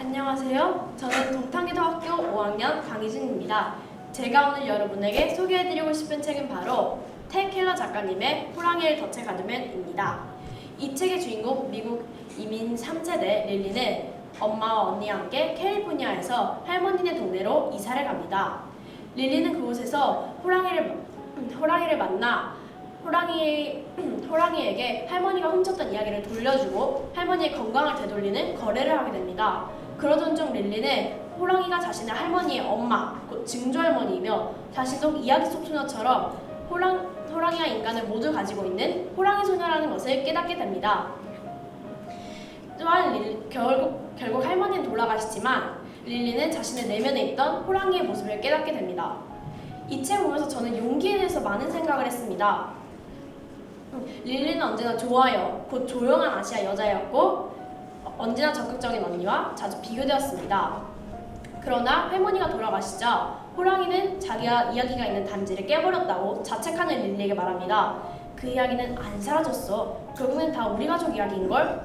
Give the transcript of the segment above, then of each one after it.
안녕하세요. 저는 동탄기도학교 5학년 강희진입니다. 제가 오늘 여러분에게 소개해드리고 싶은 책은 바로 텐켈러 작가님의 호랑이를 덫에 가두면입니다. 이 책의 주인공 미국 이민 3세대 릴리는 엄마와 언니와 함께 캘리포니아에서 할머니네 동네로 이사를 갑니다. 릴리는 그곳에서 호랑이를 호랑이를 만나 호랑이 호랑이에게 할머니가 훔쳤던 이야기를 돌려주고 할머니의 건강을 되돌리는 거래를 하게 됩니다. 그러던 중 릴리는 호랑이가 자신의 할머니의 엄마, 곧 증조할머니이며 자신도 이야기 속 소녀처럼 호랑, 호랑이와 인간을 모두 가지고 있는 호랑이 소녀라는 것을 깨닫게 됩니다. 또한 릴- 결국, 결국 할머니는 돌아가시지만 릴리는 자신의 내면에 있던 호랑이의 모습을 깨닫게 됩니다. 이책 보면서 저는 용기에 대해서 많은 생각을 했습니다. 음, 릴리는 언제나 좋아요, 곧 조용한 아시아 여자였고 언제나 적극적인 언니와 자주 비교되었습니다. 그러나 할머니가 돌아가시자 호랑이는 자기가 이야기가 있는 단지를 깨버렸다고 자책하는 릴리에게 말합니다. 그 이야기는 안 사라졌어. 결국엔 다 우리 가족 이야기인걸?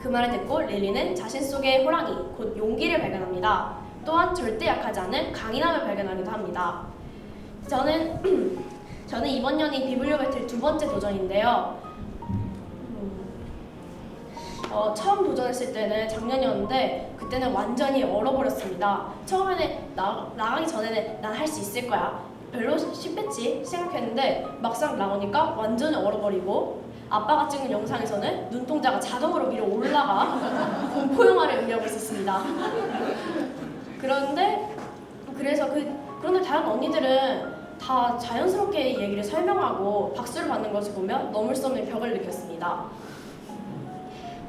그 말을 듣고 릴리는 자신 속의 호랑이, 곧 용기를 발견합니다. 또한 절대 약하지 않은 강인함을 발견하기도 합니다. 저는 저는 이번 년이 비블리오 배틀 두 번째 도전인데요. 음, 어, 처음 도전했을 때는 작년이었는데 그때는 완전히 얼어버렸습니다. 처음에는 나, 나가기 전에는 난 할 수 있을 거야. 별로 쉽겠지 생각했는데 막상 나오니까 완전히 얼어버리고 아빠가 찍은 영상에서는 눈동자가 자동으로 위로 올라가 공포 영화를 의미하고 있었습니다. 그런데 그래서 그 그런데 다른 언니들은 다 자연스럽게 얘기를 설명하고 박수를 받는 것을 보며 넘을 수 없는 벽을 느꼈습니다.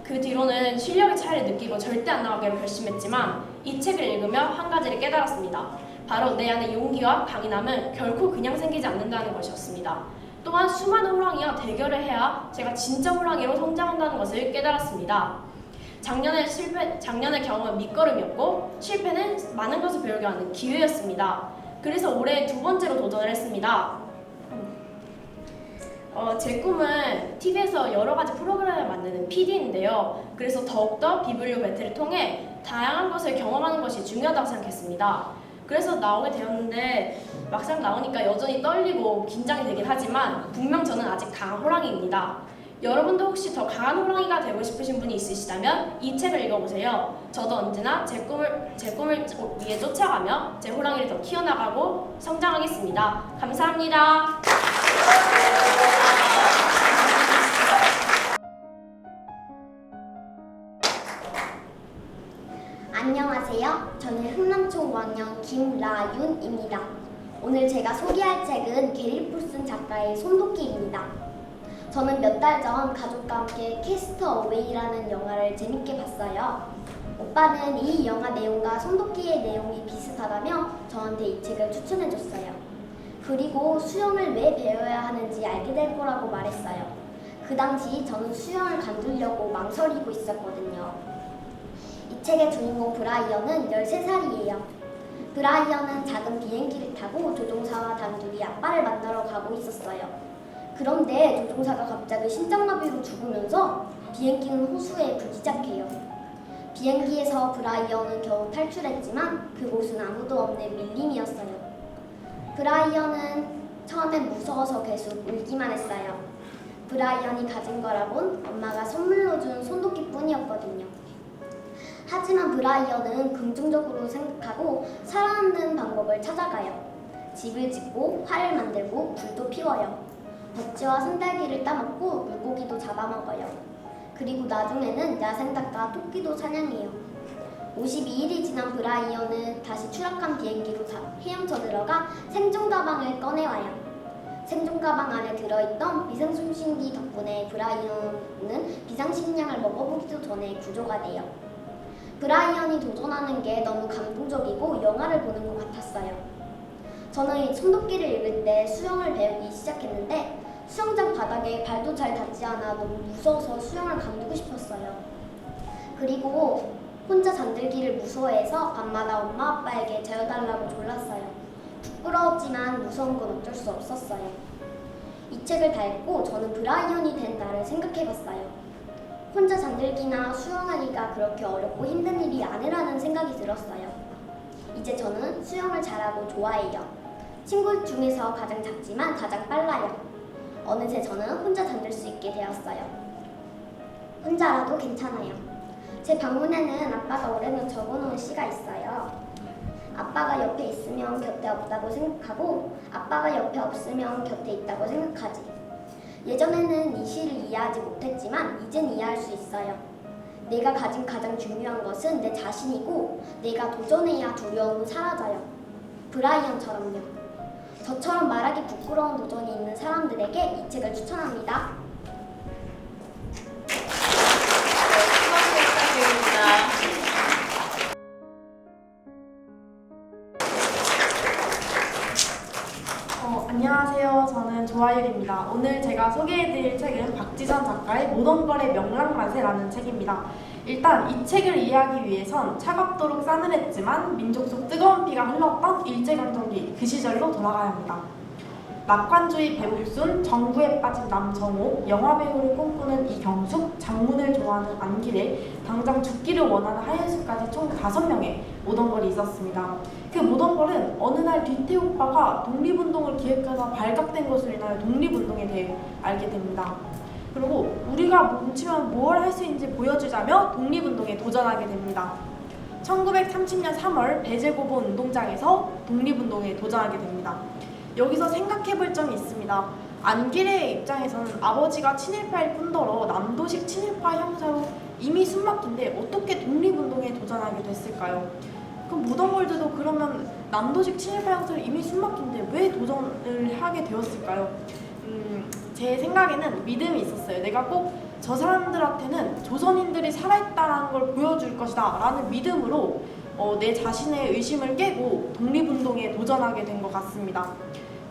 그 뒤로는 실력의 차이를 느끼고 절대 안 나가기로 결심했지만 이 책을 읽으며 한 가지를 깨달았습니다. 바로 내 안의 용기와 강인함은 결코 그냥 생기지 않는다는 것이었습니다. 또한 수많은 호랑이와 대결을 해야 제가 진짜 호랑이로 성장한다는 것을 깨달았습니다. 작년의 실패, 작년의 경험은 밑거름이었고 실패는 많은 것을 배우게 하는 기회였습니다. 그래서 올해 두 번째로 도전을 했습니다. 어, 제 꿈은 TV에서 여러 가지 프로그램을 만드는 PD인데요. 그래서 더욱더 비블리오 배틀을 통해 다양한 것을 경험하는 것이 중요하다고 생각했습니다. 그래서 나오게 되었는데 막상 나오니까 여전히 떨리고 긴장이 되긴 하지만 분명 저는 아직 강한 호랑이입니다. 여러분도 혹시 더 강한 호랑이가 되고 싶으신 분이 있으시다면 이 책을 읽어보세요. 저도 언제나 제 꿈을 제 꿈을 위해 쫓아가며 제 호랑이를 더 키워나가고 성장하겠습니다. 감사합니다. 안녕하세요. 저는 흥남초 5학년 김라윤입니다. 오늘 제가 소개할 책은 게리 풀슨 작가의 손도끼입니다. 저는 몇 달 전 가족과 함께 캐스터 어웨이라는 영화를 재밌게 봤어요. 오빠는 이 영화 내용과 손도끼의 내용이 비슷하다며 저한테 이 책을 추천해줬어요. 그리고 수영을 왜 배워야 하는지 알게 될 거라고 말했어요. 그 당시 저는 수영을 관두려고 망설이고 있었거든요. 이 책의 주인공 브라이언은 13살이에요. 브라이언은 작은 비행기를 타고 조종사와 단둘이 아빠를 만나러 가고 있었어요. 그런데 조종사가 갑자기 심장마비로 죽으면서 비행기는 호수에 부기작해요. 비행기에서 브라이언은 겨우 탈출했지만 그곳은 아무도 없는 밀림이었어요. 브라이언은 처음엔 무서워서 계속 울기만 했어요. 브라이언이 가진 거라곤 엄마가 선물로 준 손도끼뿐이었거든요. 하지만 브라이언은 긍정적으로 생각하고 살아남는 방법을 찾아가요. 집을 짓고 활을 만들고 불도 피워요. 덕지와 산딸기를 따먹고 물고기도 잡아먹어요. 그리고 나중에는 야생닭과 토끼도 사냥해요. 52일이 지난 브라이언은 다시 추락한 비행기로 자- 헤엄쳐 들어가 생존 가방을 꺼내와요. 생존 가방 안에 들어있던 비상송신기 덕분에 브라이언은 비상식량을 먹어보기도 전에 구조가 돼요. 브라이언이 도전하는 게 너무 감동적이고 영화를 보는 것 같았어요. 저는 이 손도끼를 읽을 때 수영을 배우기 시작했는데 수영장 바닥에 발도 잘 닿지 않아 너무 무서워서 수영을 감두고 싶었어요. 그리고 혼자 잠들기를 무서워해서 밤마다 엄마 아빠에게 재워달라고 졸랐어요. 부끄러웠지만 무서운 건 어쩔 수 없었어요. 이 책을 다 읽고 저는 브라이언이 된 나를 생각해봤어요. 혼자 잠들기나 수영하기가 그렇게 어렵고 힘든 일이 아니라는 생각이 들었어요. 이제 저는 수영을 잘하고 좋아해요. 친구 중에서 가장 작지만 가장 빨라요. 어느새 저는 혼자 잠들 수 있게 되었어요. 혼자라도 괜찮아요. 제 방문에는 아빠가 올해는 적어놓은 시가 있어요. 아빠가 옆에 있으면 곁에 없다고 생각하고 아빠가 옆에 없으면 곁에 있다고 생각하지. 예전에는 이 시를 이해하지 못했지만 이젠 이해할 수 있어요. 내가 가진 가장 중요한 것은 내 자신이고 내가 도전해야 두려움은 사라져요. 브라이언처럼요. 저처럼 말하기 부끄러운 도전이 있는 사람들에게 이 책을 추천합니다. 조아율입니다. 오늘 제가 소개해드릴 책은 박지선 작가의 모던 걸의 명랑만세라는 책입니다. 일단 이 책을 이해하기 위해선 차갑도록 싸늘했지만 민족 속 뜨거운 피가 흘렀던 일제강점기 그 시절로 돌아가야 합니다. 낙관주의 배국순, 정부에 빠진 남정호, 영화배우를 꿈꾸는 이경숙, 장문을 좋아하는 안기래, 당장 죽기를 원하는 하현수까지 총 5명의 모던걸이 있었습니다. 그 모던걸은 어느 날 뒤태 오빠가 독립운동을 기획하다 발각된 것으로 인하여 독립운동에 대해 알게 됩니다. 그리고 우리가 뭉치면 뭘 할 수 있는지 보여주자며 독립운동에 도전하게 됩니다. 1930년 3월 배제고보 운동장에서 독립운동에 도전하게 됩니다. 여기서 생각해 볼 점이 있습니다. 안기래의 입장에서는 아버지가 친일파일 뿐더러 남도식 친일파 형사로 이미 숨막힌데 어떻게 독립운동에 도전하게 됐을까요? 그럼 모던골드도 그러면 남도식 친일파 형사로 이미 숨막힌데 왜 도전을 하게 되었을까요? 음, 제 생각에는 믿음이 있었어요. 내가 꼭 저 사람들한테는 조선인들이 살아있다는 걸 보여줄 것이다 라는 믿음으로 어, 내 자신의 의심을 깨고 독립운동에 도전하게 된 것 같습니다.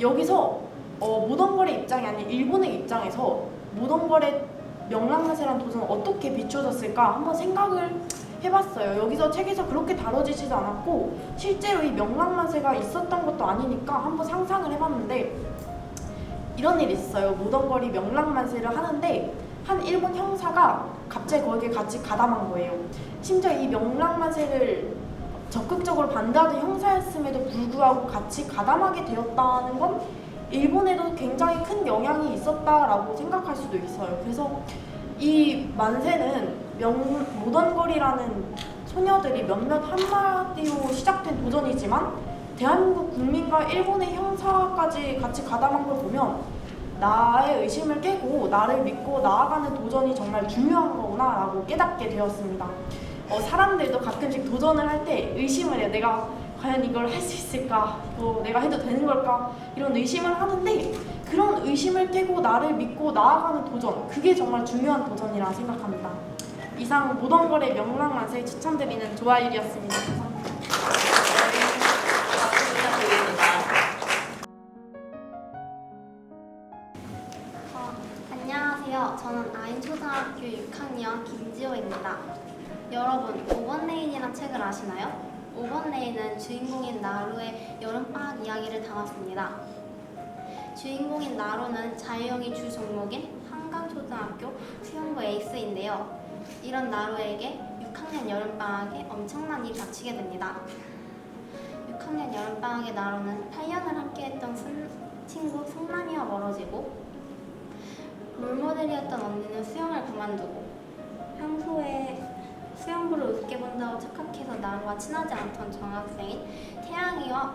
여기서 어, 모던걸의 입장이 아닌 일본의 입장에서 모던걸의 명랑마세란 도전은 어떻게 비춰졌을까 한번 생각을 해봤어요. 여기서 책에서 그렇게 다뤄지지도 않았고 실제로 이 명랑마세가 있었던 것도 아니니까 한번 상상을 해봤는데 이런 일이 있어요. 모던걸이 명랑만세를 하는데 한 일본 형사가 갑자기 거기에 같이 가담한 거예요. 심지어 이 명랑만세를 적극적으로 반대하던 형사였음에도 불구하고 같이 가담하게 되었다는 건 일본에도 굉장히 큰 영향이 있었다라고 생각할 수도 있어요. 그래서 이 만세는 명, 모던걸이라는 소녀들이 몇몇 한마디로 시작된 도전이지만 대한민국 국민과 일본의 형사까지 같이 가담한 걸 보면 나의 의심을 깨고 나를 믿고 나아가는 도전이 정말 중요한 거구나라고 깨닫게 되었습니다. 어, 사람들도 가끔씩 도전을 할 때 의심을 해요. 내가 과연 이걸 할 수 있을까? 뭐 내가 해도 되는 걸까? 이런 의심을 하는데 그런 의심을 깨고 나를 믿고 나아가는 도전 그게 정말 중요한 도전이라 생각합니다. 이상 모던걸의 명랑만세 추천드리는 조아일이었습니다. 어, 안녕하세요. 저는 아인 초등학교 6학년 김지호입니다. 여러분, 5번 레인이란 책을 아시나요? 5번 레인은 주인공인 나루의 여름방학 이야기를 담았습니다. 주인공인 나루는 자유형이 주 종목인 한강초등학교 수영부 에이스인데요. 이런 나루에게 6학년 여름방학에 엄청난 일이 닥치게 됩니다. 6학년 여름방학의 나루는 8년을 함께했던 순- 친구 승남이와 멀어지고 롤모델이었던 언니는 수영을 그만두고 평소에 수영부를 우습게 본다고 착각해서 나루와 친하지 않던 정학생인 태양이와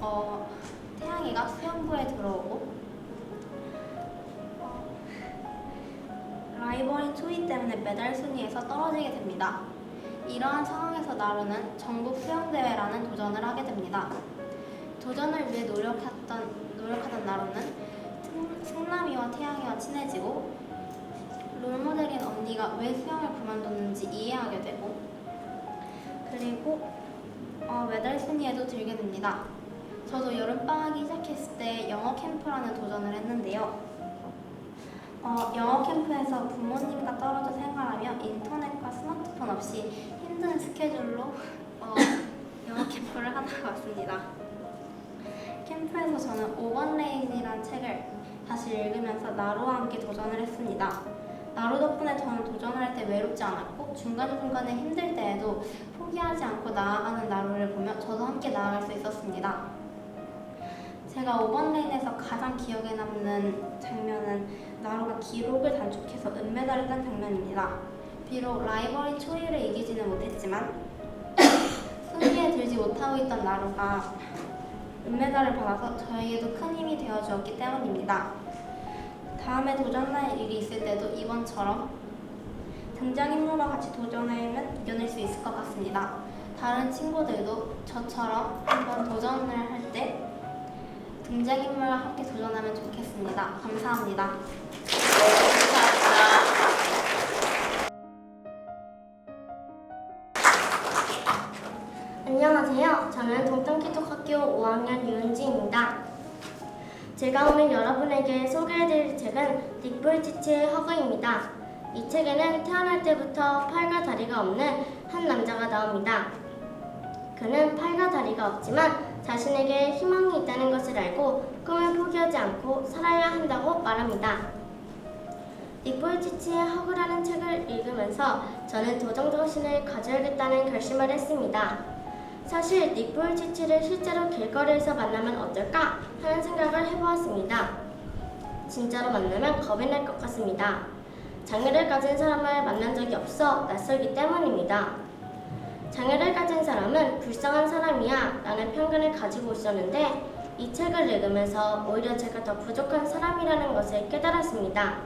어, 태양이가 수영부에 들어오고 어, 라이벌인 초이 때문에 메달 순위에서 떨어지게 됩니다. 이러한 상황에서 나루는 전국 수영대회라는 도전을 하게 됩니다. 도전을 위해 노력했던, 노력하던 나루는 승- 승남이와 태양이와 친해지고 롤모델인 언니가 왜 수영을 그만뒀는지 이해하게 되고 그리고 어, 메달 순위에도 들게 됩니다. 저도 여름방학이 시작했을 때 영어 캠프라는 도전을 했는데요. 어, 영어 캠프에서 부모님과 떨어져 생활하며 인터넷과 스마트폰 없이 힘든 스케줄로 어, 영어 캠프를 하다가 왔습니다. 캠프에서 저는 5번 레인이라는 책을 다시 읽으면서 나루와 함께 도전을 했습니다. 나루 덕분에 저는 도전할 때 외롭지 않았고 중간중간에 힘들 때에도 포기하지 않고 나아가는 나루를 보며 저도 함께 나아갈 수 있었습니다. 제가 5번 레인에서 가장 기억에 남는 장면은 나루가 기록을 단축해서 은메달을 딴 장면입니다. 비록 라이벌인 초이를 이기지는 못했지만 순위에 들지 못하고 있던 나루가 은메달을 받아서 저에게도 큰 힘이 되어 주었기 때문입니다. 다음에 도전할 일이 있을 때도 이번처럼 등장 인물과 같이 도전하면 이겨낼 수 있을 것 같습니다. 다른 친구들도 저처럼 한번 도전을 할 때 등장 인물과 함께 도전하면 좋겠습니다. 감사합니다. 네, 감사합니다. 안녕하세요. 저는 동탄기독학교 5학년 유은지입니다. 제가 오늘 여러분에게 소개해드릴 책은 닉볼지치의 허그입니다. 이 책에는 태어날 때부터 팔과 다리가 없는 한 남자가 나옵니다. 그는 팔과 다리가 없지만 자신에게 희망이 있다는 것을 알고 꿈을 포기하지 않고 살아야 한다고 말합니다. 닉볼지치의 허그라는 책을 읽으면서 저는 도전정신을 가져야겠다는 결심을 했습니다. 사실 닉볼지치를 실제로 길거리에서 만나면 어떨까 하는 생각을 해보았습니다. 진짜로 만나면 겁이 날 것 같습니다. 장애를 가진 사람을 만난 적이 없어 낯설기 때문입니다. 장애를 가진 사람은 불쌍한 사람이야 라는 편견을 가지고 있었는데 이 책을 읽으면서 오히려 제가 더 부족한 사람이라는 것을 깨달았습니다.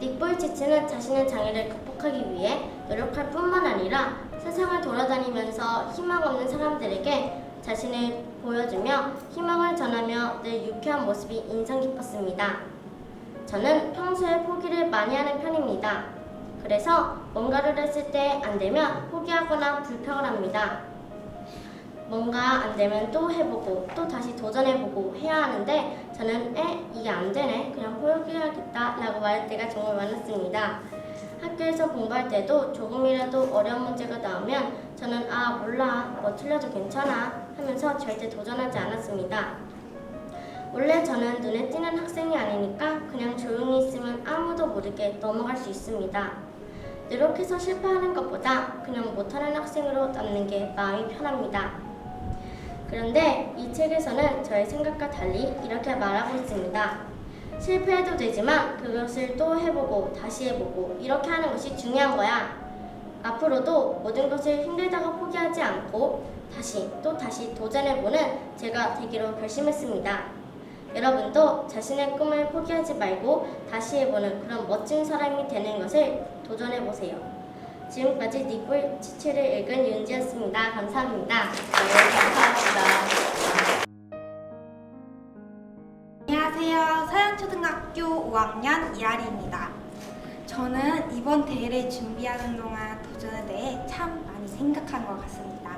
닉볼 치치는 자신의 장애를 극복하기 위해 노력할 뿐만 아니라 세상을 돌아다니면서 희망 없는 사람들에게 자신을 보여주며 희망을 전하며 늘 유쾌한 모습이 인상 깊었습니다. 저는 평소에 포기를 많이 하는 편입니다. 그래서 뭔가를 했을 때 안 되면 포기하거나 불평을 합니다. 뭔가 안 되면 또 해보고 또 다시 도전해보고 해야 하는데 저는 에 이게 안 되네 그냥 포기해야겠다 라고 말할 때가 정말 많았습니다. 학교에서 공부할 때도 조금이라도 어려운 문제가 나오면 저는 아 몰라 뭐 틀려도 괜찮아 하면서 절대 도전하지 않았습니다. 원래 저는 눈에 띄는 학생이 아니니까 그냥 조용히 있으면 아무도 모르게 넘어갈 수 있습니다. 노력해서 실패하는 것보다 그냥 못하는 학생으로 남는 게 마음이 편합니다. 그런데 이 책에서는 저의 생각과 달리 이렇게 말하고 있습니다. 실패해도 되지만 그것을 또 해보고 다시 해보고 이렇게 하는 것이 중요한 거야. 앞으로도 모든 것을 힘들다고 포기하지 않고 다시 또 다시 도전해보는 제가 되기로 결심했습니다. 여러분도 자신의 꿈을 포기하지 말고 다시 해보는 그런 멋진 사람이 되는 것을 도전해보세요. 지금까지 니콜 치치를 읽은 윤지였습니다. 감사합니다. 학교 5학년 이아리입니다. 저는 이번 대회를 준비하는 동안 도전에 대해 참 많이 생각한 것 같습니다.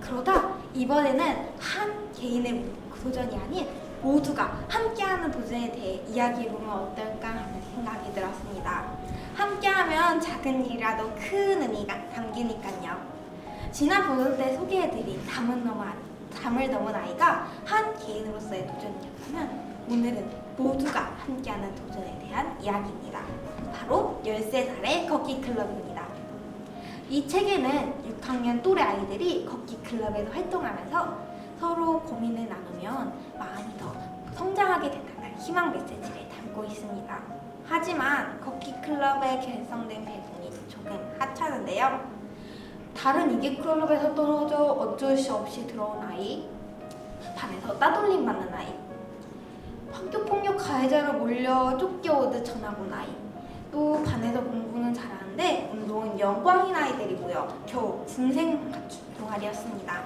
그러다 이번에는 한 개인의 도전이 아닌 모두가 함께하는 도전에 대해 이야기해보면 어떨까 하는 생각이 들었습니다. 함께하면 작은 일이라도 큰 의미가 담기니까요. 지난 보도 때 소개해드린 담은 넘어 담을 넘은 아이가 한 개인으로서의 도전이었다면 오늘은 모두가 함께하는 도전에 대한 이야기입니다. 바로 13살의 걷기 클럽입니다. 이 책에는 6학년 또래 아이들이 걷기 클럽에서 활동하면서 서로 고민을 나누면 많이 더 성장하게 된다는 희망 메시지를 담고 있습니다. 하지만 걷기 클럽에 결성된 배분이 조금 하찮은데요. 다른 이기 클럽에서 떨어져 어쩔 수 없이 들어온 아이, 반에서 따돌림 받는 아이, 학교 폭력 가해자로 몰려 쫓겨오듯 전학 온 아이, 또 반에서 공부는 잘하는데 운동은 영광인 아이들이고요. 겨우 중생 맞춤 동아리였습니다.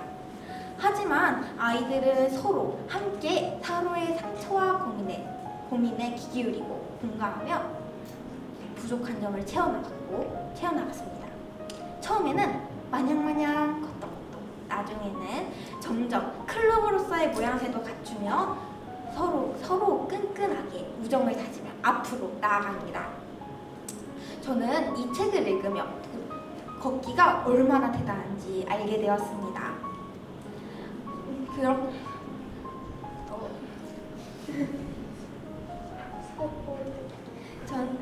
하지만 아이들은 서로 함께 서로의 상처와 고민에 고민에 귀 기울이고 공감하며 부족한 점을 채워나갔고 채워나갔습니다. 처음에는 마냥마냥 걷덕걷덕 나중에는 점점 클럽으로서의 모양새도 갖추며 서로 서로 끈끈하게 우정을 다지며 앞으로 나아갑니다. 저는 이 책을 읽으며 걷기가 얼마나 대단한지 알게 되었습니다. 그럼 전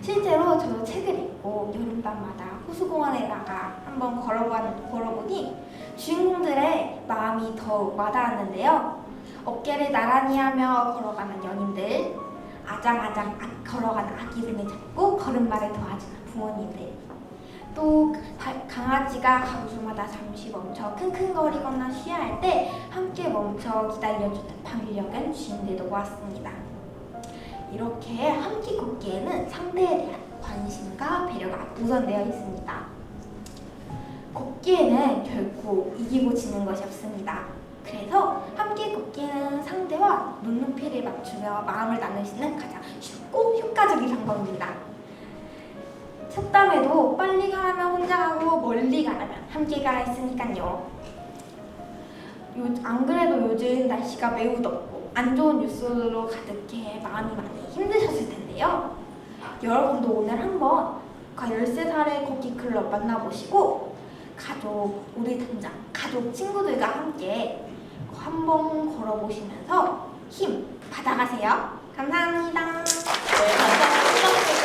실제로 저도 책을 읽고 여름밤마다 호수공원에 나가 한번 걸어보- 걸어보니 주인공들의 마음이 더욱 와닿았는데요. 어깨를 나란히 하며 걸어가는 연인들, 아장아장 아- 걸어가는 아기들을 잡고 걸음마를 더하시는 부모님들, 또 바- 강아지가 가로수마다 잠시 멈춰 킁킁거리거나 쉬어야 할 때 함께 멈춰 기다려주는 반려견 주인들도 보았습니다. 이렇게 함께 걷기에는 상대에 대한 관심과 배려가 우선되어 있습니다. 걷기에는 결코 이기고 지는 것이 없습니다. 그래서 함께 걷기는 상대와 눈높이를 맞추며 마음을 나누시는 가장 쉽고 효과적인 방법입니다. 속담에도 빨리 가라면 혼자 가고 멀리 가라면 함께 가라 했으니까요. 요, 안 그래도 요즘 날씨가 매우 덥고 안 좋은 뉴스로 가득해 마음이 많이 힘드셨을 텐데요. 여러분도 오늘 한번 13살의 걷기 클럽 만나보시고 가족, 우리 당장 가족 친구들과 함께 한번 걸어보시면서 힘 받아가세요. 감사합니다. 네, 감사합니다.